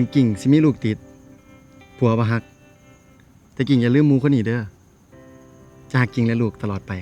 ึงกิ่งสิมีลูกติด ผัวบ่ฮัก แต่กิ่งอย่าลืมมูคนนี้เด้อจะหักกิ่งและลูกตลอดไป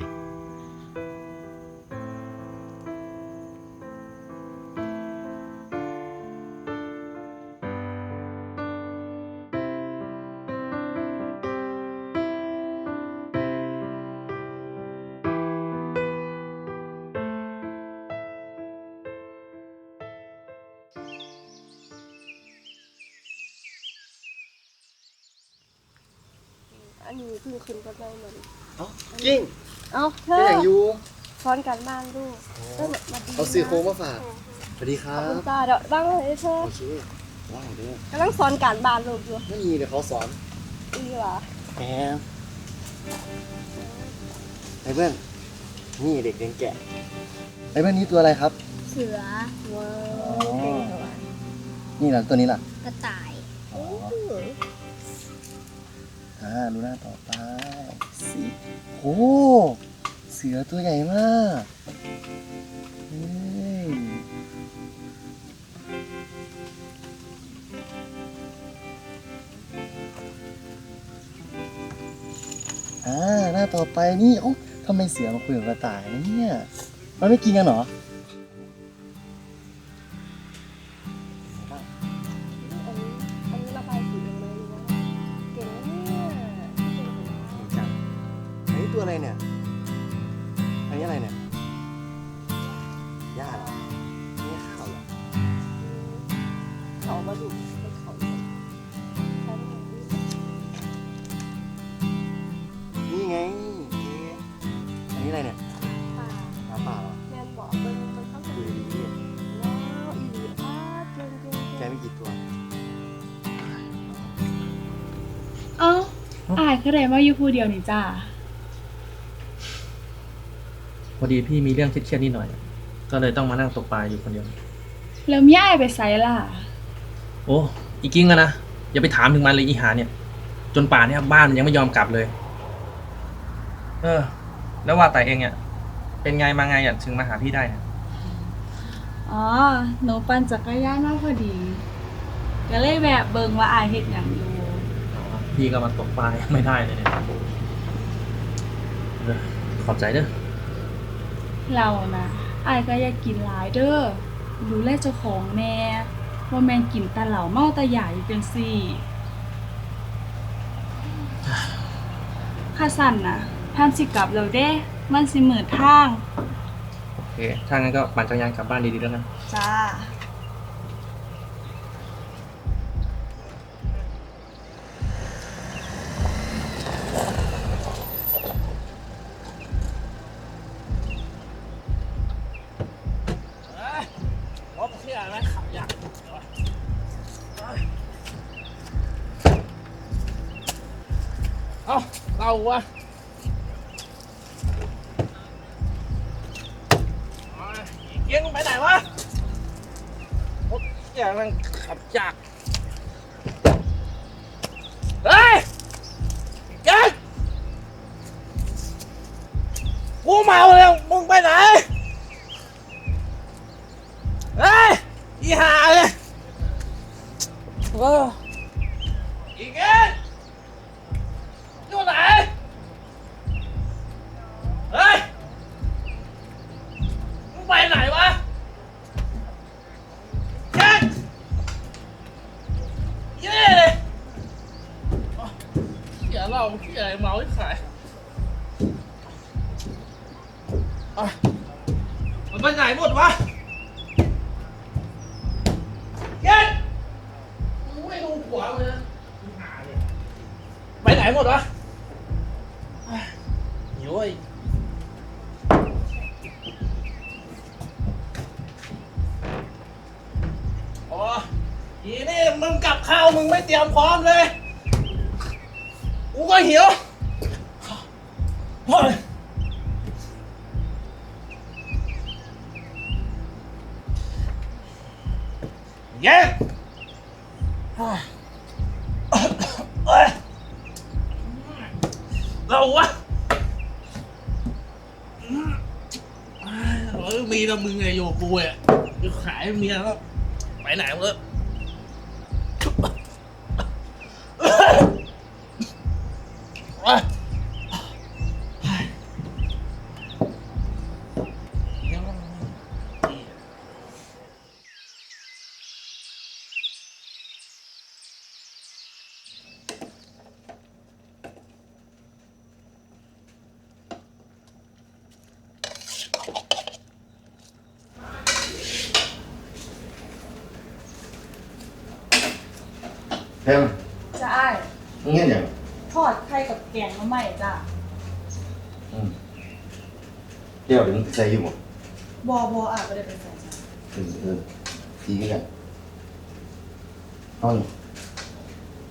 อันนี้เพิ่งขึ้นก็ได้เหมือนเอ้ากิ่งเอ้าเธเป็นออย่างอยู่ซ้อนกันบ้างลูกเออมาดีเอาซื้อโค้งมาฝากสวัสดีคขรัอบคุณบจ้าเดี๋ยวบ้างเลยเธอโอเคว้าวเด้อกำลังซ้อนการบ้านลูกอยู่ไม่มีเดี๋ยวเขาสอนดีหว่ะแหมไอ้เพื่อนนี่เด็กเลี้ยงแกะไอ้เพื่อนนี่ตัวอะไรครับ เสือว้าอ๋อวเก่งเหรอวะนี่ล่ะตัวนี้ล่ะกระต่าย อ่าดูหน้าต่อไปสิโอ้เสือตัวใหญ่มากเฮ้ยอ่าหน้าต่อไปนี่โอ้ทำไมเสือมาคุยกับกระต่ายนะเนี่ยมันไม่กินกันเหรอ มาดูให้เขาดูนี่ไงเจ๊อันนี้อะไรเนี่ยป่าป่าเหรอแมนบอกมันมันเข้าไปดูดิว้าวอีหลีอ้าเก่งเก่งแกเก่งมีกี่ตัว เอ้าอายคือไรมาอยู่ผู้เดียวนี่จ้าพอดีพี่มีเรื่องเครียดๆนิดหน่อย ก็เลยต้องมานั่งตกปลาอยู่คนเดียว แล้วย่ายไปไสล่ะ โอ้อีกิ้งอะนะ อย่าไปถามถึงมันเลยอีหาเนี่ย จนป่านเนี่ยบ้านมันยังไม่ยอมกลับเลย เออ แล้วว่าแต่เองเนี่ยเป็นไงมาไงอะถึงมาหาพี่ได้เนี่ยอ๋อ หนูปั่นจักรยานมาพอดี ก็เลยแวะเบิงว่าอายเฮ็ดหยังอยู่อ๋อพี่ก็มาตกปลายังไม่ได้เลยเนี่ยเออขอบใจเด้อเรานะอายก็อยากกินหลายเด้อดูแลเจ้าของแน่ ว่าแมนกินแตะเหล่าเมาแตะใหญ่จังซี่ข้าสั่นนะท่านสิกลับแล้วเด้ มันสิมืดทาง โอเค ถ้างั้นก็ปั่นจักรยานกลับบ้านดีๆแล้วกัน จ้า เอ้าเราวะเกียงไปไหนวะผมเชื่อมันขับยากเฮ้ยเกี้ยงกูเมาแล้วมึงไปไหนเฮ้ยอีห่าเลยเเราเหี้ยอะไรเมาที่ขายอะมันไปไหนหมดวะเย็นมึงไม่ดูผัวมึงนะมึงหาเลยไปไหนหมดวะเฮ้ยหิวไอ้โอ้ทีนี่มึงกลับข้าวมึงไม่เตรียมพร้อมเลย กูก็หิวโอ้ยเย้โอ้ยโอ้ยเราวะเออมีแต่มึงไงโยกูอะจะขายเมียแล้ว ไปไหนวะ เพิ่มจะอ้ายมึงเห็นยังทอดไข่กับแกงมาใหม่จ้ะอืมเดี๋ยวเดี๋ยวมึงใส่อยู่บ่บอบออาจจะได้ไปใส่จ้ะเออเออดีกันเอานี่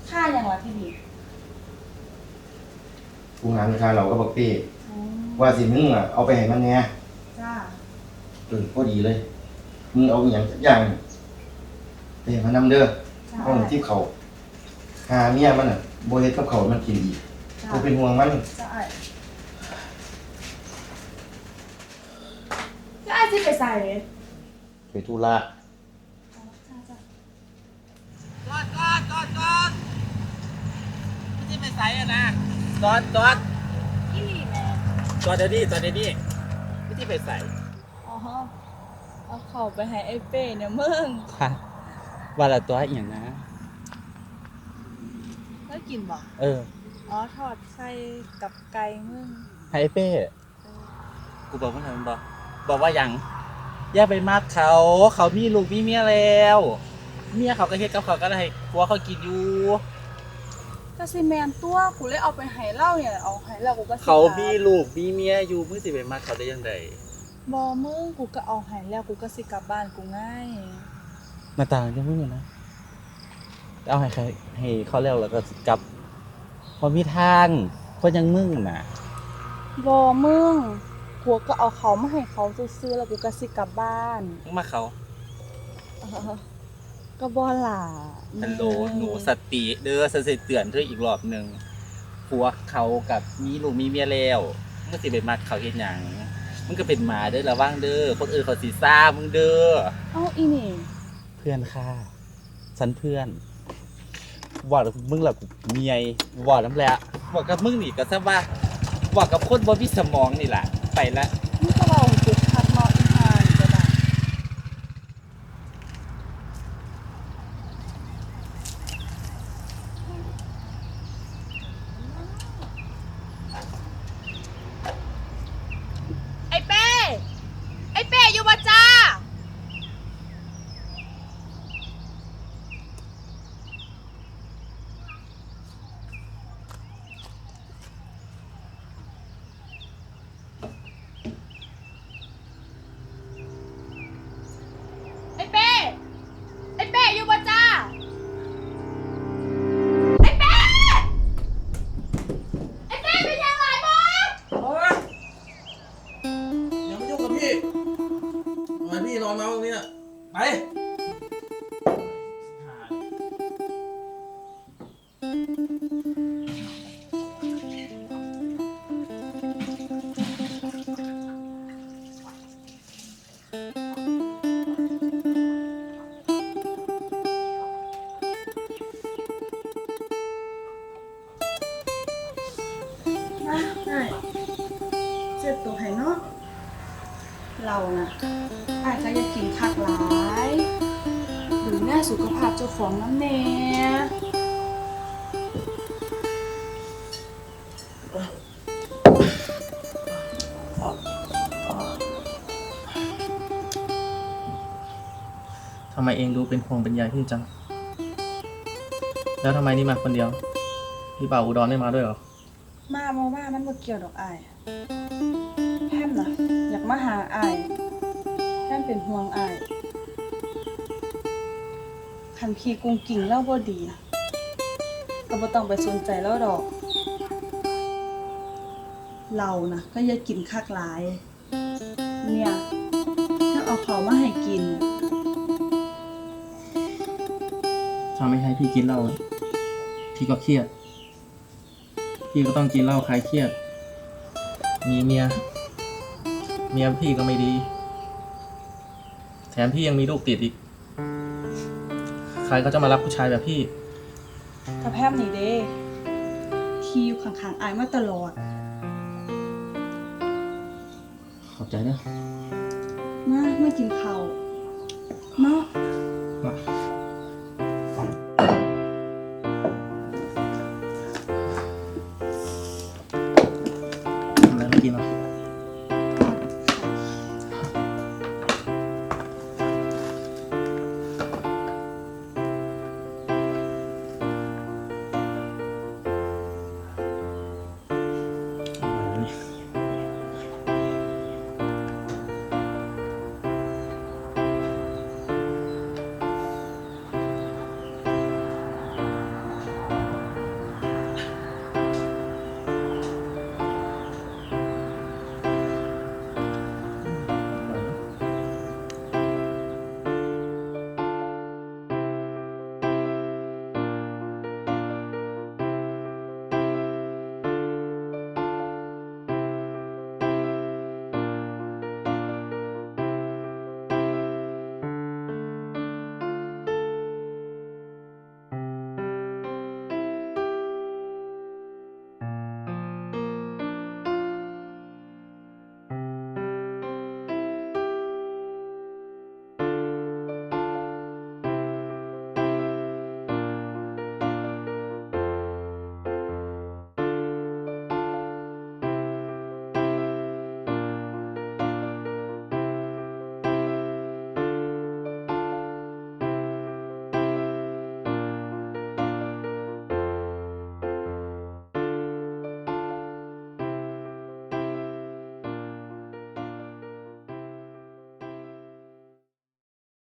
ค่าอย่างละที่ดีกูงานทางเราก็บอกพี่อ๋อว่าสิมึงอะเอาไปให้มันแหน่จ้าเออพอดีเลยมึงเอาอหย่างสักอย่างไปให้มันนำเด้อจ้าห้องที่เขา หาเมียมันอะโบเฮ็ดกับเขาวมันกินอีกจ้ากูเป็นห่วงมันจ้าอ้ายจ้าอ้ายจะไปใส่ไปธุระจ้าจ้าจอดจอดจอดจอดไม่ใช่ไปใส่อะนะจอดจอดอีหลีแม่จอดเดี๋ยวนี้จอดเดี๋ยวนี้ไม่ใช่ไปใส่อ๋อเอาเข้าไปให้ไอ้เป้เนี่ยมึง ค่ะว่าละตัวอหย่างนะแล้ว กินบ่เอออ๋อทอดไข่กับไก่มึงให้ไอ้เป้กูบอกว่าไงมันบอกบอกว่าอย่างอย่าไปมากเขา เขามีลูกมีเมียแล้ว เมียเขาก็เฮ็ดกับเขาก็ได้ผัวเขากินอยู่ ก็สิแมนตัวกูเลยเอาไปให้เล่าเนี่ยเอาให้แล้วกูก็สิเขากลับมีลูกมีเมียอยู่มึงสิไปมากเขาได้ยังไงบอมึงกูก็เอาใหายแล้วกูก็สิกลับบ้านกูง่ายมาต่างกันมึงอยู่นะ เอาให้ใครให้เขาแล้วแล้วก็สิกลับพอมีทางคนอยังมึงน่ะบอมึงกูก็เอาเขามาให้เขาซื้อๆแล้วกูก็สิกลับบ้านมึงมาเขาเออก็บอล่ะฮัลโหลหนูสติเด้อสติเตือนเธออีกรอบหนึ่งผัวเขากับมีลูกมีเมียแล้วมึงสิไปมักเขาเฮ็ดหยังมึงก็เป็นหมาเด้อระวังเด้อคนอื่นเขาสิซ่ามึงเด้อเอ้าอีนี่เพื่อนค่ะฉันเพื่อน ว่าแล้วมึงหลักเมียว่าน้ำแหละว่ากับมึงนี่ก็ซะว่าว่ากับคนบ่มีสมองนี่แหละไปละ มึงก็เราจุดคัดเนาะอีหานก็ได้ไอ้เป้ ไอ้เป้อยู่บ่จ้า ไอ้เป้ ไอ้เป้อยู่บ่จ้า ไอ้เป้ ไอ้เป้เป็นยังไงบ้าง โอ๊ยอย่ามายุ่งกับพี่ ทำไมพี่นอนเมาตรงนี้นะไปเจ็บตัวให้เนาะ เรานะอาจจะอยากกินคักหลายหรือแน่สุขภาพเจ้าของน้ำแน่ทำไมเองดูเป็นห่วงเป็นใยพี่จัง แล้วทำไมนี่มาคนเดียว พี่เป่าอุดรไม่มาด้วยเหรอ มามาว่ามันบ่เกี่ยวดอกอายแฮมนะอยาก มาหาอายแฮมเป็นห่วงอายคันพีกุงกิ่งแล้วบ่ดี ก็บ่ต้องไปสนใจแล้วดอก เรานะก็อย่ากินคักหลาย เนี่ยถ้าเอาเขามาให้กิน ถ้าไม่ให้พี่กินเหล้าพี่ก็เครียด พี่ก็ต้องกินเหล้าคลายเครียด มีเมีย มียพี่ก็ไม่ดี แถมพี่ยังมีลูกติดอีก ใครก็จะมารับผู้ชายแบบพี่กระแพบนี่เด้ที่อยู่ข้างๆอายมาตลอด ขอบใจนะ มามากินข้าวเนาะมา